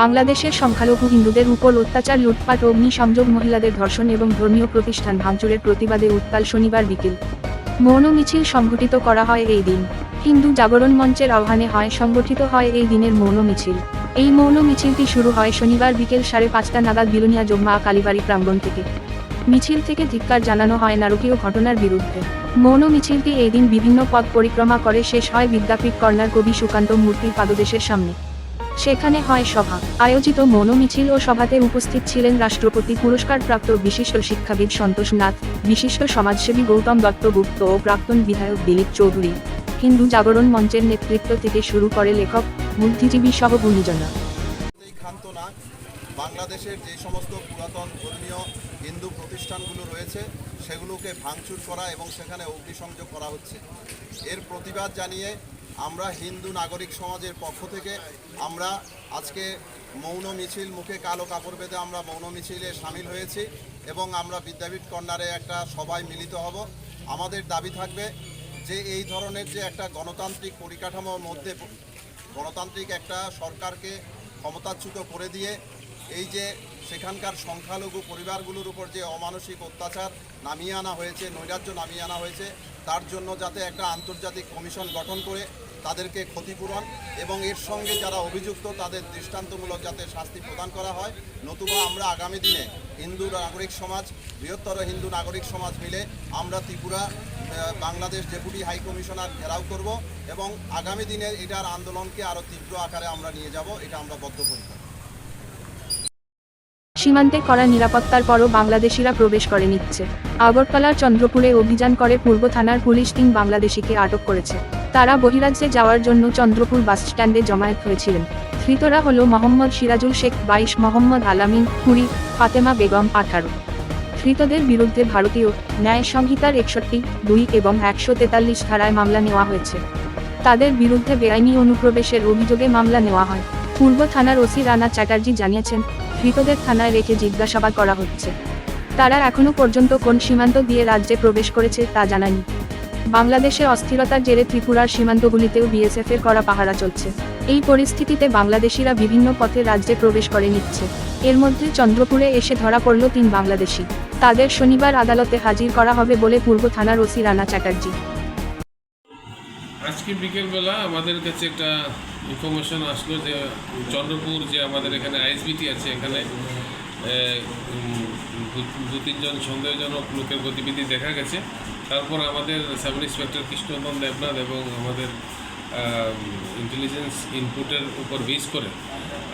বাংলাদেশের সংখ্যালঘু হিন্দুদের উপর অত্যাচার, লুটপাট, অগ্নিসংযোগ, মহিলাদের ধর্ষণ এবং ধর্মীয় প্রতিষ্ঠান ভাঙচুরের প্রতিবাদে উত্তাল শনিবার বিকেল। মৌন মিছিল সংঘটিত করা হয় এই দিন। হিন্দু জাগরণ মঞ্চের আহ্বানে হয়, সংগঠিত হয় এই দিনের মৌন মিছিল। এই মৌন মিছিলটি শুরু হয় শনিবার বিকেল সাড়ে পাঁচটা নাগাদ বিলুনিয়া জম্মা কালীবাড়ি প্রাঙ্গণ থেকে। মিছিল থেকে ধিক্কার জানানো হয় নারকীয় ঘটনার বিরুদ্ধে। মৌন মিছিলটি এই দিন বিভিন্ন পথ পরিক্রমা করে শেষ হয় বিদ্যাপীঠ কর্নার কবি সুকান্ত মূর্তির পাদদেশের সামনে। সেখানে হয় সভা। আয়োজিত মৌন মিছিল ও সভাতে উপস্থিত ছিলেন রাষ্ট্রপতি পুরস্কারপ্রাপ্ত বিশিষ্ট শিক্ষাবিদ সন্তোষ নাথ, বিশিষ্ট সমাজসেবী গৌতম দত্তগুপ্ত ও প্রাক্তন বিধায়ক দিলীপ চৌধুরী। হিন্দু জাগরণ মঞ্চের নেতৃত্ব থেকে শুরু করে লেখক, বুদ্ধিজীবী সহ গুণীজনা। বাংলাদেশের যে সমস্ত পুরাতন ধর্মীয় হিন্দু প্রতিষ্ঠানগুলো রয়েছে, সেগুলোকে ভাঙচুর করা এবং সেখানে অগ্নিসংযোগ করা হচ্ছে। এর প্রতিবাদ জানিয়ে আমরা হিন্দু নাগরিক সমাজের পক্ষ থেকে আমরা আজকে মৌন মিছিল মুখে কালো কাপড় বেঁধে আমরা মৌন মিছিলে সামিল হয়েছি এবং আমরা বিদ্যাপীঠ কর্নারে একটা সবাই মিলিত হব। আমাদের দাবি থাকবে যে এই ধরনের যে একটা গণতান্ত্রিক পরিকাঠামোর মধ্যে গণতান্ত্রিক একটা সরকারকে ক্ষমতাচ্যুত করে দিয়ে এই যে সেখানকার সংখ্যালঘু পরিবারগুলোর উপর যে অমানসিক অত্যাচার নামিয়ে আনা হয়েছে, নৈরাজ্য নামিয়ে আনা হয়েছে তার জন্য যাতে একটা আন্তর্জাতিক কমিশন গঠন করে তাদেরকে ক্ষতিপূরণ এবং এর সঙ্গে যারা অভিযুক্ত তাদের দৃষ্টান্তমূলক যাতে শাস্তি প্রদান করা হয়। নতুবা আমরা আগামী দিনে হিন্দু নাগরিক সমাজ, বৃহত্তর হিন্দু নাগরিক সমাজ মিলে আমরা Tripura Bangladesh deputy high commissioner ঘেরাও করব এবং আগামী দিনে এটার আন্দোলনকে আরও তীব্র আকারে আমরা নিয়ে যাব, এটা আমরা বদ্ধপরিকর। সীমান্তে করা নিরাপত্তার পরও বাংলাদেশিরা প্রবেশ করে নিচ্ছে। আগরতলার চন্দ্রপুরে অভিযান করে পূর্ব থানার পুলিশ তিন বাংলাদেশিকে আটক করেছে। তারা বহিরাজ্যে যাওয়ার জন্য চন্দ্রপুর বাসস্ট্যান্ডে জমায়েত হয়েছিলেন। ধৃতরা হল মোহাম্মদ সিরাজুল শেখ, বাইশ মোহাম্মদ আলামিন, কুড়ি ফাতেমা বেগম, আঠারো। ধৃতদের বিরুদ্ধে ভারতীয় ন্যায় সংহিতার একষট্টি, দুই এবং একশো তেতাল্লিশ ধারায় মামলা নেওয়া হয়েছে। তাদের বিরুদ্ধে বেআইনি অনুপ্রবেশের অভিযোগে মামলা নেওয়া হয়। পূর্ব থানার ওসি রানা চ্যাটার্জি জানিয়েছেন ধৃতদের থানায় রেখে জিজ্ঞাসাবাদ করা হচ্ছে। তারা এখনও পর্যন্ত কোন সীমান্ত দিয়ে রাজ্যে প্রবেশ করেছে তা জানানি বাংলাদেশে অস্থিরতার জেরে ত্রিপুরার সীমান্তগুলিতেও বিএসএফ এর করা পাহারা চলছে। এই পরিস্থিতিতে বাংলাদেশিরা বিভিন্ন পথে রাজ্যে প্রবেশ করে নিচ্ছে। এর মধ্যে চন্দ্রপুরে এসে ধরা পড়ল তিন বাংলাদেশি। তাদের শনিবার আদালতে হাজির করা হবে বলে পূর্ব থানার ওসি রানা চ্যাটার্জি। আজকে বিকেলবেলা আমাদের কাছে একটা ইনফরমেশন আসলো যে চন্দ্রপুর যে আমাদের এখানে আইএসবিটি আছে, এখানে দু- তিনজন সন্দেহজনক লোকের গতিবিধি দেখা গেছে। তারপর আমাদের সাব ইন্সপেক্টর কৃষ্ণনন্দন দেবনাথ এবং আমাদের ইন্টেলিজেন্স ইনপুটের উপর বেস করে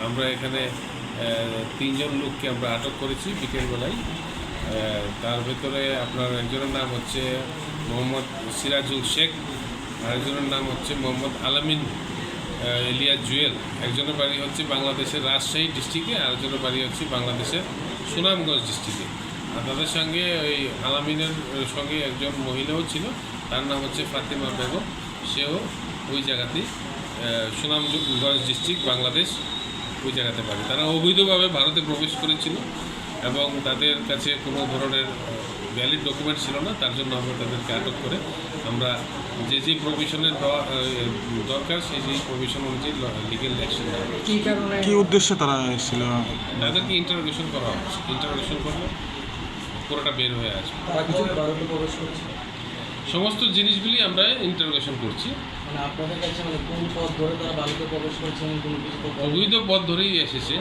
আমরা এখানে তিনজন লোককে আমরা আটক করেছি বিকেলবেলায়। তার ভেতরে আপনার একজনের নাম হচ্ছে মোহাম্মদ সিরাজুল শেখ আরেকজনের নাম হচ্ছে মোহাম্মদ আলামিন এলিয়া জুয়েল। একজনের বাড়ি হচ্ছে বাংলাদেশের রাজশাহী ডিস্ট্রিক্টে, আরেকজনের বাড়ি হচ্ছে বাংলাদেশের সুনামগঞ্জ ডিস্ট্রিক্টে। আর তাদের সঙ্গে ওই আলামিনের সঙ্গে একজন মহিলাও ছিল, তার নাম হচ্ছে ফাতিমা বেগম। সেও ওই জায়গাতেই সুনামগঞ্জ ডিস্ট্রিক্ট বাংলাদেশ ওই জায়গাতে বাড়ি। তারা অবৈধভাবে ভারতে প্রবেশ করেছিল। এবং তাদের কাছে কোনো ধরনের ভ্যালিড ডকুমেন্ট ছিল না তার জন্য আমরা তাদেরকে আটক করে আমরা যে যে প্রভিশনের দরকার সেই সেই প্রভিশন অনুযায়ী লিগেল অ্যাকশন কি উদ্দেশ্যে তারা এসেছিল? তাদেরকে ইন্টারোগেশন করা হচ্ছে ইন্টারোগেশন করলে পুরোটা বের হয়ে আসবে। তারা কিছু প্রবেশ করছে। সমস্ত জিনিসগুলি আমরা ইন্টারোগেশন করছি। মানে আপনাদের কাছে মানে কোন পথ ধরে তারা ভারতে প্রবেশ করছে এমন কিছু অবৈধ পথ ধরেই এসেছে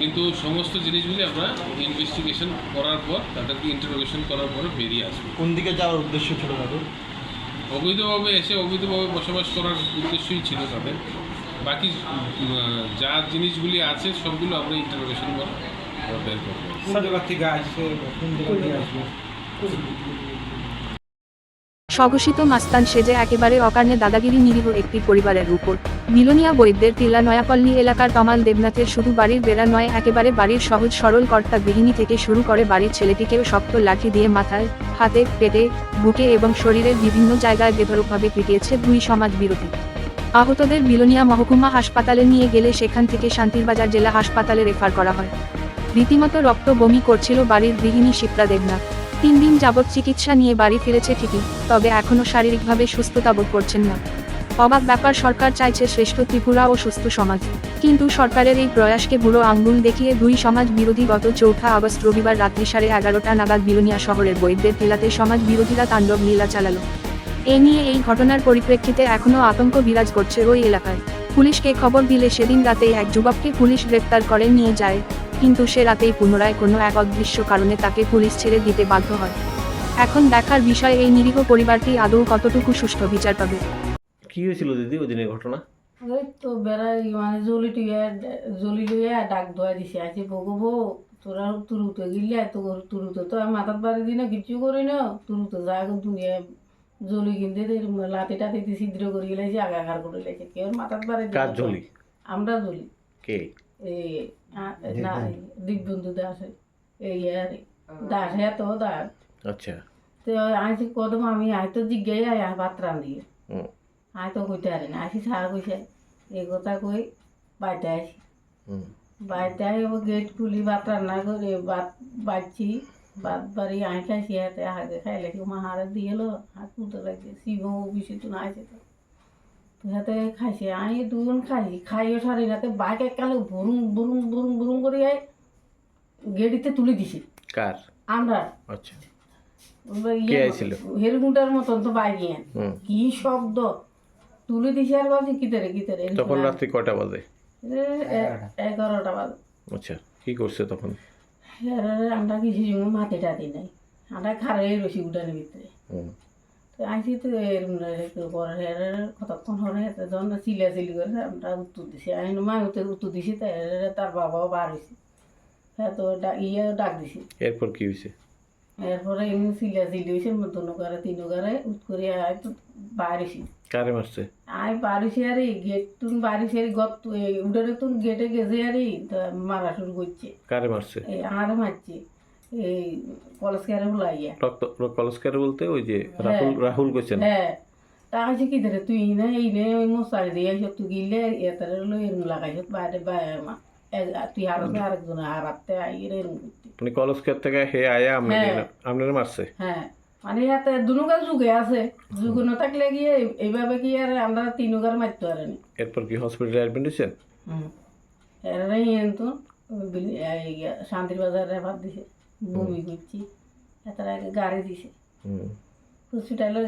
কিন্তু সমস্ত জিনিসগুলি আমরা ইনভেস্টিগেশন করার পর তাদেরকে ইন্টারোগেশন করার পরে বেরিয়ে আসবে। কোন দিকে যাওয়ার উদ্দেশ্য ছিল তাদের? অবৈধভাবে এসে অবৈধভাবে বসবাস করার উদ্দেশ্যই ছিল তাদের। বাকি যা জিনিসগুলি আছে সবগুলো আমরা ইন্টারোগেশন করে আমরা বের করব। কোন জায়গা থেকে আসছে কোন জায়গা থেকে আসবে? স্বঘোষিত মাস্তান সেজে একেবারে অকারণে দাদাগিরি নিরীহ একটি পরিবারের উপর। মিলনিয়া বৈদ্যের টিলা নয়াপল্লী এলাকার তমাল দেবনাথের শুধু বাড়ির বেড়া নয়, একেবারে বাড়ির সহজ সরল কর্তা গৃহিণী থেকে শুরু করে বাড়ির ছেলেটিকেও শক্ত লাঠি দিয়ে মাথায়, হাতে, পেটে, বুকে এবং শরীরের বিভিন্ন জায়গায় বেধরকভাবে পিটিয়েছে দুই সমাজ বিরোধী আহতদের মিলনিয়া মহকুমা হাসপাতালে নিয়ে গেলে সেখান থেকে শান্তিরবাজার জেলা হাসপাতালে রেফার করা হয়। রীতিমতো রক্ত বমি করছিল বাড়ির গৃহিণী শিপ্রা দেবনাথ। তিন দিন যাবৎ চিকিৎসা নিয়ে বাড়ি ফিরেছে ঠিকই, তবে এখনও শারীরিকভাবে সুস্থতা বোধ করছেন না। অবাক ব্যাপার, সরকার চাইছে শ্রেষ্ঠ ত্রিপুরা ও সুস্থ সমাজ। কিন্তু সরকারের এই প্রয়াসকে বুড়ো আঙ্গুল দেখিয়ে দুই সমাজ বিরোধী গত চৌঠা আগস্ট রবিবার রাত্রি সাড়ে এগারোটা নাগাদ বিলোনিয়া শহরের বৈদ্যের টিলাতে সমাজ বিরোধীরা তাণ্ডব লীলা চালালো। এ নিয়ে এই ঘটনার পরিপ্রেক্ষিতে এখনও আতঙ্ক বিরাজ করছে ওই এলাকায়। পুলিশকে খবর দিলে সেদিন রাতেই এক যুবককে পুলিশ গ্রেপ্তার করে নিয়ে যায় কিন্তু সে রাতেই পুনরায় কোনো এক অদৃশ্য কারণে তাকে পুলিশ ছেড়ে দিতে বাধ্য হয়। এখন দেখার বিষয় এই নিরীহ পরিবারটি আদৌ কতটুকু সুষ্ঠু বিচার পাবে? কি হয়েছিল দিদি ওই দিনের ঘটনা? ওই তো বেড়াই মানে জলি টুইয়া জলি লইয়া ডাক ধোয়া দিছে। আছে বগো বউ তোরা তুরুতে গিলে তো তুরুতে তো আমি মাথার বাড়ি দিনে কিছু করি না। তুরুতে যা দুনিয়া জলি কিনতে লাতি টাতি ছিদ্র করে গেলেছে আগাগার করে লেছে কেউ মাথার বাড়ি কার জলি? আমরা জলি। কে? এই না দিগবন্ধু দাস এই আর দাস হ্যাঁ তো দাস। আচ্ছা। তো আইসি কদম আমি আয় তো জিজ্ঞাই আয় ভাত রান্ধি হুম আয় তো কইতে পারি না। আসি সারা কইছে এই কথা কই বাড়িতে আসি হুম। বাড়িতে আই ও গেট খুলি ভাত রান্না করে ভাত বাড়ছি। ভাত বাড়ি আই খাইছি হাতে আগে খাইলে কি মা হারে দিয়ে এলো হাত তুলতে লাগছে। শিব তো না আছে তো তো। হাতে খাইছে। আই দুজন খাইছি। খাইও সারি রাতে বাইক এককালে বুরুম বুরুম বুরুম বুরুম করে গেডিতে তুলে দিছি। কার? আমরা। আচ্ছা। ইয়ে হেরগুন্টার মতন তো বাইক কি শব্দ? তুলে দিছে আর বলছি কিতারে কিতারে তখন রাত্রি কয়টা বাজে? এগারোটা বাজে। আচ্ছা কি করছে তখন? আমরা কিছু মাটি টাতি নাই। আমরা খারে রসি উঠানের ভিতরে। আইসি তো এরম করে কতক্ষণ হরে হেতে যখন চিলা চিলি করে আমরা উত্তর দিছি। আইন মা উত্তর দিছি তাই তার বাবাও বার হয়েছে হ্যাঁ তো ইয়ে ডাক দিছি। এরপর কি হয়েছে এরপরে এমনি চিলা চিলি হয়েছে দুনো গারে তিনো গারে উত করে আয় তো হয়েছি কারে মারছে? আই বারিশে আরে গেট তুন বারিশে গত উডারে তুন গেটে গেছে আরে মারা শুরু করছে। কারে মারছে? আর মারছে। এই বলতে ওই যে রাহুল রাহুল কইছেন? হ্যাঁ। তা আছে কি ধরে? তুই না এই নে ওই মশারি দিয়ে আইস তুই গিলে এতারে লো এরম লাগাইছ বাইরে বাইরে মা তুই আর আরেকজন মানে থেকে হে আয়া হ্যাঁ। মারছে? হ্যাঁ। মানে ইয়াতে দুনুকার যুগে আছে। যুগ না থাকলে গিয়ে এইভাবে কি আর আমরা তিনুকার মারতে পারেনি। এরপর কি হসপিটালে অ্যাডমিট হয়েছেন হুম। এরাই কিন্তু শান্তির বাজারে ভাত দিছে। বমি করছি। এটার আগে গাড়ি দিছে।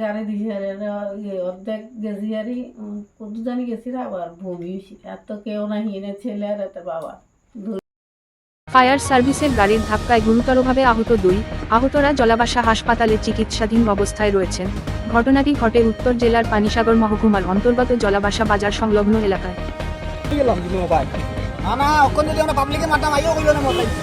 গাড়ি দিছে আর ইয়ে অর্ধেক গেছি আর কত জানি গেছি আবার বমি হয়েছে আর তো কেউ না হিনে ছেলে আর এত বাবা। ফায়ার সার্ভিসের গাড়ির ধাক্কায় গুরুতরভাবে আহত দুই। আহতরা জলাবাসা হাসপাতালে চিকিৎসাধীন অবস্থায় রয়েছেন। ঘটনাটি ঘটে উত্তর জেলার পানিসাগর মহকুমার অন্তর্গত জলাবাসা বাজার সংলগ্ন এলাকায়। না ওখানে যদি আমরা পাবলিকে মারতাম আইও কইলো না খাইছি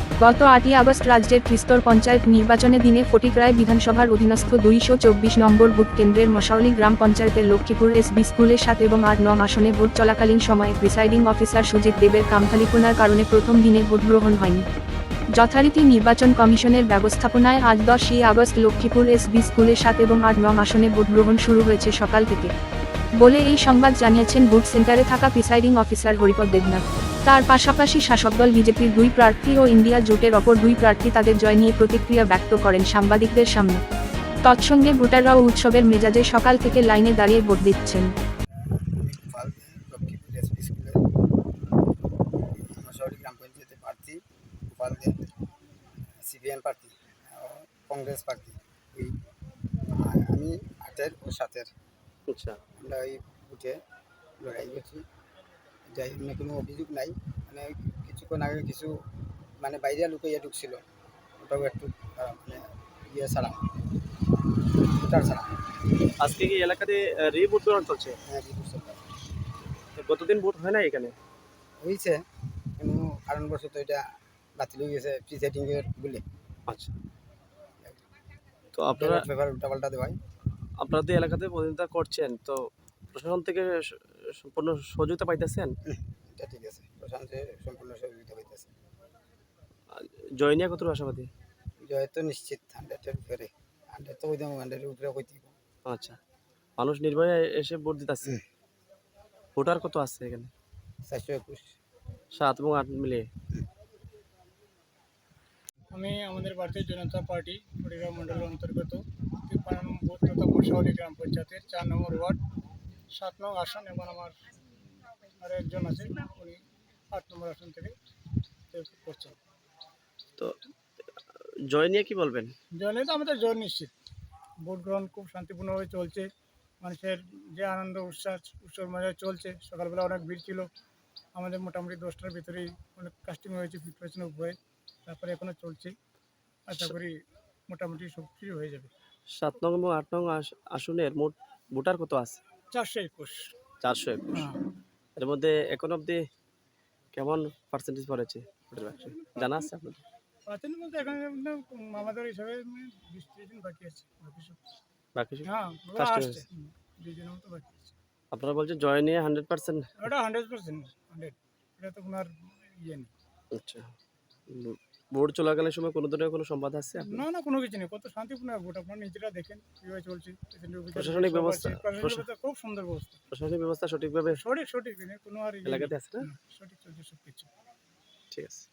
গত আটই আগস্ট রাজ্যের ত্রিস্তর পঞ্চায়েত নির্বাচনে দিনে ফটিকরায় বিধানসভার অধীনস্থ দুইশো চব্বিশ নম্বর বুথ কেন্দ্রের মশাউলি গ্রাম পঞ্চায়েতের লক্ষ্মীপুর এসবি স্কুলের সাত এবং আট নং আসনে ভোট চলাকালীন সময়ে প্রিসাইডিং অফিসার সুজিত দেবের কামখালিপনার কারণে প্রথম দিনে ভোট গ্রহণ হয়নি। যথারীতি নির্বাচন কমিশনের ব্যবস্থাপনায় আজ দশই আগস্ট লক্ষ্মীপুর এসবি স্কুলের সাত এবং আট নং আসনে ভোট গ্রহণ শুরু হয়েছে সকাল থেকে। বলে এই সংবাদ জানিয়েছেন বুথ সেন্টারে থাকা প্রিসাইডিং অফিসার হরিপদ দেবনাথ। তার পাশাপাশি শাসক দল বিজেপির দুই প্রার্থী ও ইন্ডিয়া জোটের অপর দুই প্রার্থী তাদের জয় নিয়ে প্রতিক্রিয়া ব্যক্ত করেন সাংবাদিকদের সামনে। তৎসঙ্গে ভোটাররাও উৎসবের মেজাজে সকাল থেকে লাইনে দাঁড়িয়ে ভোট দিচ্ছেন। সিপিএম কংগ্রেস এই আমি আটের ও সাতের। আচ্ছা। আমরা ওই উঠে লড়াই করছি। যাই এমনি কোনো অভিযোগ নাই। মানে কিছুক্ষণ আগে কিছু মানে বাইরে লুকাইয়া ঢুকছিল। ওটাও একটু মানে ইয়ে ছাড়া ভোটার ছাড়া আজকে কি এলাকাতে রি ভোট গ্রহণ চলছে? হ্যাঁ বিদ্যুৎ সরকার গতদিন ভোট হয় না এখানে? হয়েছে কোনো কারণবশত এটা বাতিল হয়ে গেছে প্রিসাইডিংয়ের বলে। আচ্ছা। তো আপনারা পেপার উল্টাপাল্টা দেওয়ায়। আপনারা তো এলাকাতে প্রতিনিধিত্ব করছেন তো প্রশাসন থেকে সম্পূর্ণ সহযোগিতা পাইতেছেন? এটা ঠিক আছে। প্রশান্তে সম্পূর্ণ সহযোগিতা পাইতেছে। জয় নিয়ে কত আশাবাদী? জয় তো নিশ্চিত হান্ড্রেডের উপরে। হান্ড্রেড তো কইতাম হান্ড্রেডের উপরে কই আচ্ছা। মানুষ নির্ভয়ে এসে ভোট দিতেছে। ভোটার কত আছে এখানে? চারশো একুশ। সাত এবং আট মিলিয়ে আমি আমাদের ভারতীয় জনতা পার্টি কুড়িগ্রাম মণ্ডলের অন্তর্গত বুথ তথা বর্ষাবলী গ্রাম পঞ্চায়েতের চার নম্বর ওয়ার্ড। সাত নং আসন এবং আমার আর একজন আছে উনি আট নম্বর আসন থেকে করছেন। তো জয় নিয়ে কি বলবেন? জয় নিয়ে তো আমাদের জয় নিশ্চিত। ভোট গ্রহণ খুব শান্তিপূর্ণভাবে চলছে মানুষের যে আনন্দ উচ্ছ্বাস উৎসব মজা চলছে। সকালবেলা অনেক ভিড় ছিল আমাদের মোটামুটি দশটার ভিতরেই অনেক কাস্টিং হয়েছে প্রিপারেশন হয়ে তারপরে এখনও চলছে। আশা করি মোটামুটি সব কিছু হয়ে যাবে। সাত নং এবং আট নং আস- আসনের মোট ভোটার কত আছে? চারশো একুশ। চারশো একুশ। হ্যাঁ। এর মধ্যে এখন অবধি কেমন পার্সেন্টেজ পড়েছে জানা আছে আপনাদের? প্রাচীন বলতে এখানে আমাদের হিসাবে বিশ ত্রিশ দিন বাকি আছে বাকি সব। বাকি সব- হ্যাঁ দুই দিনের মতো বাকি আছে। আপনারা বলছেন জয় নিয়ে হান্ড্রেড পার্সেন্ট ওটা হান্ড্রেড পার্সেন্ট হান্ড্রেড এটা তো কোনো আর ইয়ে নেই। আচ্ছা। ভোট চলাকালীন সময় কোনো ধরনের কোনো সংবাদ আছে না না কোনো কিছু নেই। কত শান্তিপূর্ণ ভোট আপনারা নিজেরা দেখেন কীভাবে চলছে প্রশাসনিক ব্যবস্থা, খুব সুন্দর ব্যবস্থা। প্রশাসনিক ব্যবস্থা সঠিকভাবে সঠিক সঠিক কোনো আর ইয়ে। এলাকাতে আছে না? সঠিক চলছে সব কিছু ঠিক আছে।